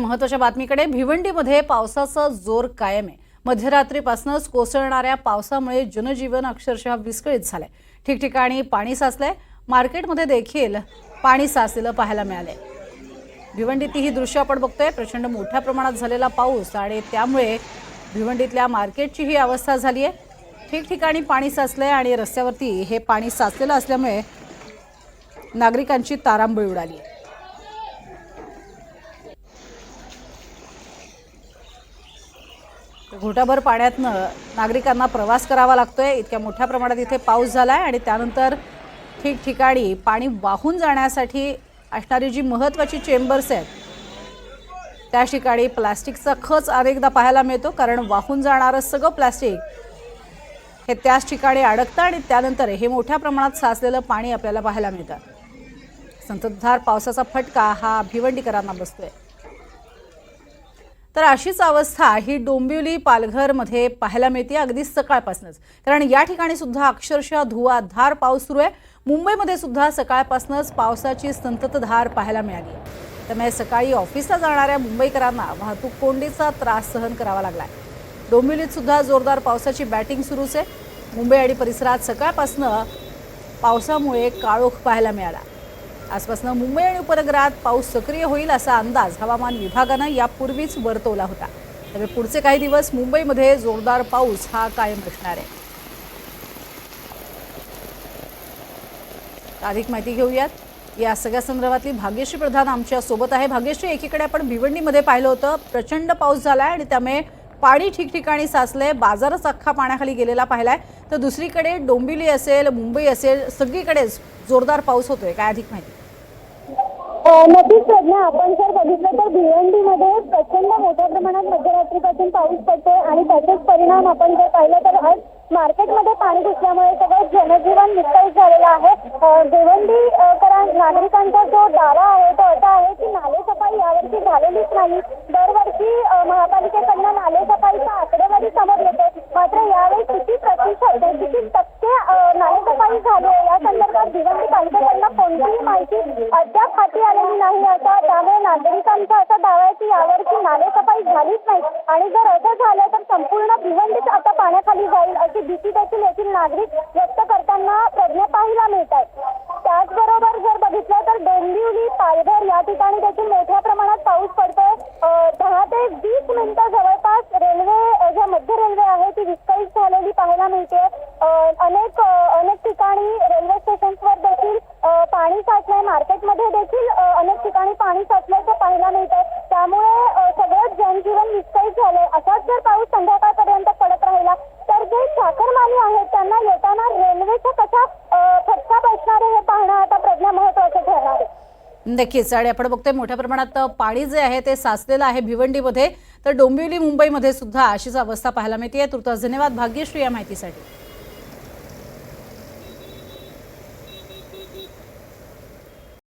महत्त्वाच्या बातमीकडे. भिवंडीमध्ये पावसाचा जोर कायम आहे. मध्यरात्रीपासूनच कोसळणाऱ्या पावसामुळे जनजीवन अक्षरशः विस्कळीत झालंय. ठिकठिकाणी पाणी साचलंय. मार्केटमध्ये देखील पाणी साचलेलं पाहायला मिळालंय. भिवंडीत ही दृश्य आपण बघतोय. प्रचंड मोठ्या प्रमाणात झालेला पाऊस आणि त्यामुळे भिवंडीतल्या मार्केटची ही अवस्था झाली आहे. ठिकठिकाणी पाणी साचलंय आणि रस्त्यावरती हे पाणी साचलेलं असल्यामुळे नागरिकांची तारांबळ उडाली आहे. घोटाभर पाण्यातनं नागरिकांना प्रवास करावा लागतोय. इतक्या मोठ्या प्रमाणात इथे पाऊस झाला आहे आणि त्यानंतर ठिकठिकाणी पाणी वाहून जाण्यासाठी असणारी जी महत्त्वाची चेंबर्स आहेत त्या ठिकाणी प्लास्टिकचा खच अनेकदा पाहायला मिळतो. कारण वाहून जाणारं सगळं प्लास्टिक हे त्याच ठिकाणी अडकतं आणि त्यानंतर हे मोठ्या प्रमाणात साचलेलं पाणी आपल्याला पाहायला मिळतं. संततधार पावसाचा फटका हा भिवंडीकरांना बसतोय. तर अशीच अवस्था ही डोंबिवली पालघरमध्ये पाहायला मिळते अगदी सकाळपासूनच. कारण या ठिकाणी सुद्धा अक्षरशः धुवाधार पाऊस सुरू आहे. मुंबईमध्ये सुद्धा सकाळपासूनच पावसाची संततधार पाहायला मिळाली. त्यामुळे सकाळी ऑफिसला जाणाऱ्या मुंबईकरांना वाहतूक कोंडीचा त्रास सहन करावा लागला डोंबिवलीत सुद्धा जोरदार पावसाची बॅटिंग सुरूच आहे. मुंबई आणि परिसरात सकाळपासनं पावसामुळे काळोख पाहायला मिळाला. आजपासून मुंबई आणि उपनगरात पाऊस सक्रिय होईल असा अंदाज हवामान विभागानं यापूर्वीच वर्तवला होता. त्यामुळे पुढचे काही दिवस मुंबईमध्ये जोरदार पाऊस हा कायम असणार आहे. अधिक माहिती घेऊयात. या सगळ्या संदर्भातली भाग्यश्री प्रधान आमच्यासोबत आहे. भाग्यश्री एकीकडे आपण भिवंडीमध्ये पाहिलं होतं प्रचंड पाऊस झाला आहे आणि त्यामुळे पाणी ठिकठिकाणी साचलंय बाजारच अख्खा पाण्याखाली गेलेला पाहिलाय. तर दुसरीकडे डोंबिवली असेल मुंबई असेल सगळीकडेच जोरदार पाऊस होतोय. काय अधिक माहिती? नक्कीच प्रज्ञा आपण जर बघितलं तर भिवंडी मध्ये प्रचंड मोठ्या प्रमाणात मध्यरात्रीपासून पाऊस पडतोय आणि त्याचेच परिणाम आपण जर पाहिलं तर आज मार्केटमध्ये पाणी घुसल्यामुळे सगळं जनजीवन विस्कळीत झालेलं आहे. भिवंडी नागरिकांचा जो दावा आहे तो असा आहे की नाले सफाई यावर्षी झालेलीच नाही. दरवर्षी अ, महापालिकेकडनं नाले सफाईचा आकडेवारी समोर येते मात्र यावेळी किती प्रतिशत किती टक्के अ, नाले सफाई झाली आहे या संदर्भात भिवंडी पालिकेकडनं कोणतीही माहिती अद्याप हाती आलेली नाही असा त्यामुळे नागरिकांचा असा दावा आहे की यावर्षी नालेसफाई झालीच नाही. आणि जर असं झालं तर संपूर्ण भिवंडीच आता पाण्याखाली जाईल अशी भीती देखील येथील नागरिक व्यक्त करताना प्रज्ञा पाहायला मिळत आहे. त्याचबरोबर जर बघितलं तर डोंबिवली पालघर या ठिकाणी देखील मोठ्या प्रमाणात पाऊस पडतोय. दहा ते वीस मिनिटं जवळपास रेल्वे ज्या मध्य रेल्वे आहे ती विस्कळीत झालेली पाहायला मिळते. अनेक अनेक ठिकाणी रेल्वे स्टेशन्सवर देखील पाणी साचलंय मार्केटमध्ये देखील अ, अनेक ठिकाणी पाणी साचल्याचं पाहायला मिळतंय त्यामुळे अ, सगळंच जनजीवन विस्कळीत झालंय जर पाऊस संध्याकाळपर्यंत पडत राहिला तर जे चाकरमानी आहेत त्यांना येताना रेल्वेचा कसा फटका बसणार हे पाहणं आता प्रज्ञा महत्वाचं ठरणार आहे. नक्कीच. आणि आपण बघतोय मोठ्या प्रमाणात पाणी जे आहे ते साचलेलं आहे भिवंडीमध्ये. तर डोंबिवली मुंबईमध्ये सुद्धा अशीच अवस्था पाहायला मिळते. तुर्तास धन्यवाद. भाग्यश्री या माहितीसाठी.